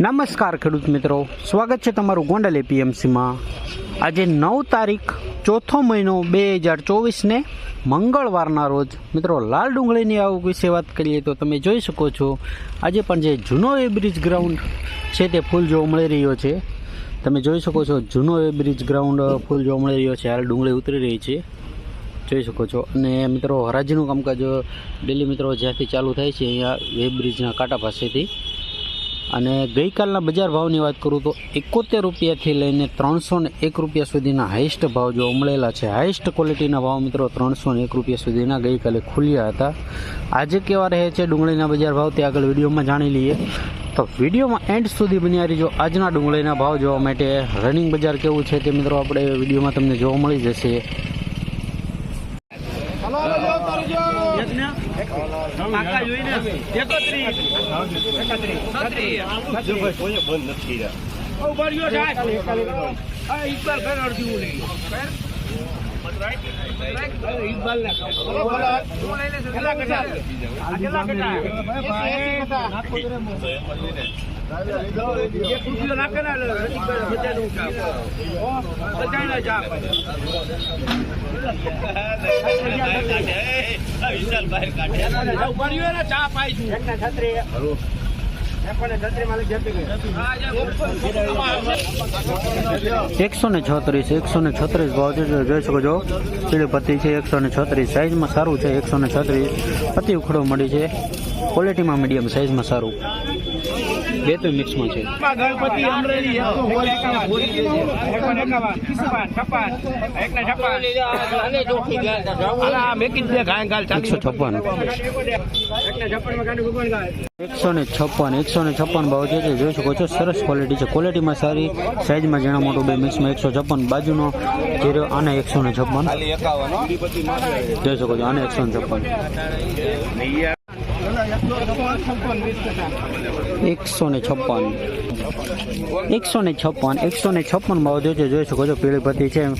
નમસ્કાર ખેડૂત મિત્રો. સ્વાગત છે તમારું ગોંડલ એપીએમસીમાં. આજે નવ તારીખ, ચોથો મહિનો બે હજાર ચોવીસને મંગળવારના રોજ. મિત્રો, લાલ ડુંગળીની આવક વિશે વાત કરીએ તો તમે જોઈ શકો છો, આજે પણ જે જૂનો એ બ્રિજ ગ્રાઉન્ડ છે તે ફૂલ જોવા મળી રહ્યો છે. તમે જોઈ શકો છો, જૂનો એ બ્રિજ ગ્રાઉન્ડ ફૂલ જોવા મળી રહ્યો છે. હાલ ડુંગળી ઉતરી રહી છે. જોઈ શકો છો. અને મિત્રો, હરાજીનું કામકાજ ડેલી મિત્રો જ્યાંથી ચાલુ થાય છે, અહીંયા વેબ બ્રિજના કાંટા પાસેથી. અને ગઈકાલના બજાર ભાવની વાત કરું તો એકોતેર રૂપિયાથી લઈને ત્રણસો ને એક રૂપિયા સુધીના હાઈસ્ટ ભાવ જો ઉમળેલા છે. હાઈસ્ટ ક્વોલિટીના ભાવ મિત્રો ત્રણસો ને એક રૂપિયા સુધીના ગઈકાલે ખુલ્યા હતા. આજે કેવા રહે છે ડુંગળીના બજાર ભાવ તે આગળ વિડીયોમાં જાણી લઈએ. તો વિડીયોમાં એન્ડ સુધી બન્યા રહીજો આજના ડુંગળીના ભાવ જોવા માટે રનિંગ બજાર કેવું છે તે મિત્રો આપણે વિડીયોમાં તમને જોવા મળી જશે. કાકા જોઈને એકત્રીસ એકત્રીસ બંધ નથી રહ્યા ઊભા રહ્યો સાહેબ હા ઇકબાલ ફેર અડધું નહીં બધાના જા એકસો ને છત્રીસ, એકસો ને છત્રીસ ભાવ છે જોઈ શકો છો. ચીલી છે, એકસો ને છત્રીસ સાઇઝમાં સારું છે, એકસો ને છત્રીસ. પતિ ઉખડો મળી છે. ક્વોલિટીમાં મીડિયમ સાઇઝમાં સારું. બે તો મિક્સમાં છે એકસો છપ્પન એકસો ને છપ્પન એકસો ને છપ્પન ભાવ છે જોઈ શકો છો સરસ ક્વોલિટી છે ક્વોલિટીમાં સારી સાઇઝમાં જેના મોટું બે મિક્સમાં એકસો છપ્પન બાજુનો જીરો આને એકસો ને છપ્પન જોઈ શકો છો આને એકસો ને છપ્પન એકસો ને છપ્પન. એકસો ને છપ્પન. એકસો ને છપ્પન ભાવ જોજો જોઈ શકો છો, પીળી છે.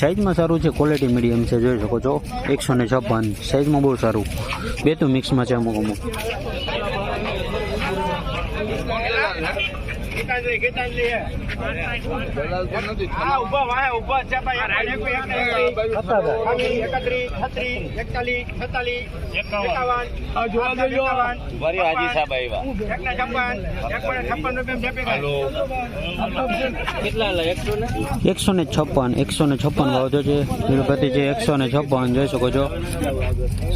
સાઇઝમાં સારું છે ક્વોલિટી મીડિયમ છે, જોઈ શકો છો. એકસો ને છપ્પન. સાઇઝમાં બહુ સારું. બે તો મિક્સમાં છે અમુક અમુક. એકસો ને? છપ્પન એકસો ને છપ્પન ભાવ જો છે. પત્તી છે એકસો ને છપ્પન જોઈ શકો છો.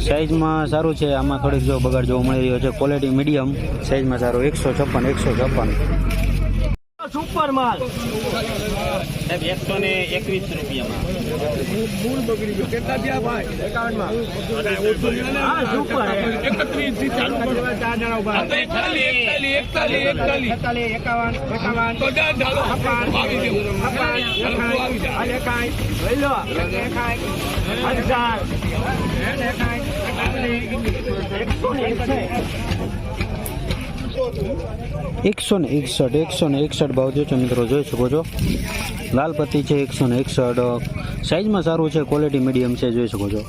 સાઇઝમાં સારું છે આમાં થોડીક જો બગાડ જોવા મળી રહ્યો છે. ક્વોલિટી મીડિયમ સાઈઝમાં સારું. એકસો છપ્પન એકસો છપ્પન. સુપર માલ એકસો ને એકવીસ રૂપિયામાં. મૂળ બગડી ગયો કેટલા થયા ભાઈ એકાવન હા સુપર એકત્રીસથી ચાલુ ચાર જણા ઊભા એકતાલી એકતાલી એકતાલી એકાવન એકાવન છપ્પન છપ્પન આ લેખાય લઈ લો લેખાય હજાર એકસો ને એકસઠ, એકસો ને એકસઠ ભાવ જો છે મિત્રો, જોઈ શકો છો. લાલ છે એકસો ને એકસઠ. સાઇઝમાં સારું છે ક્વોલિટી મીડિયમ છે, જોઈ શકો છો.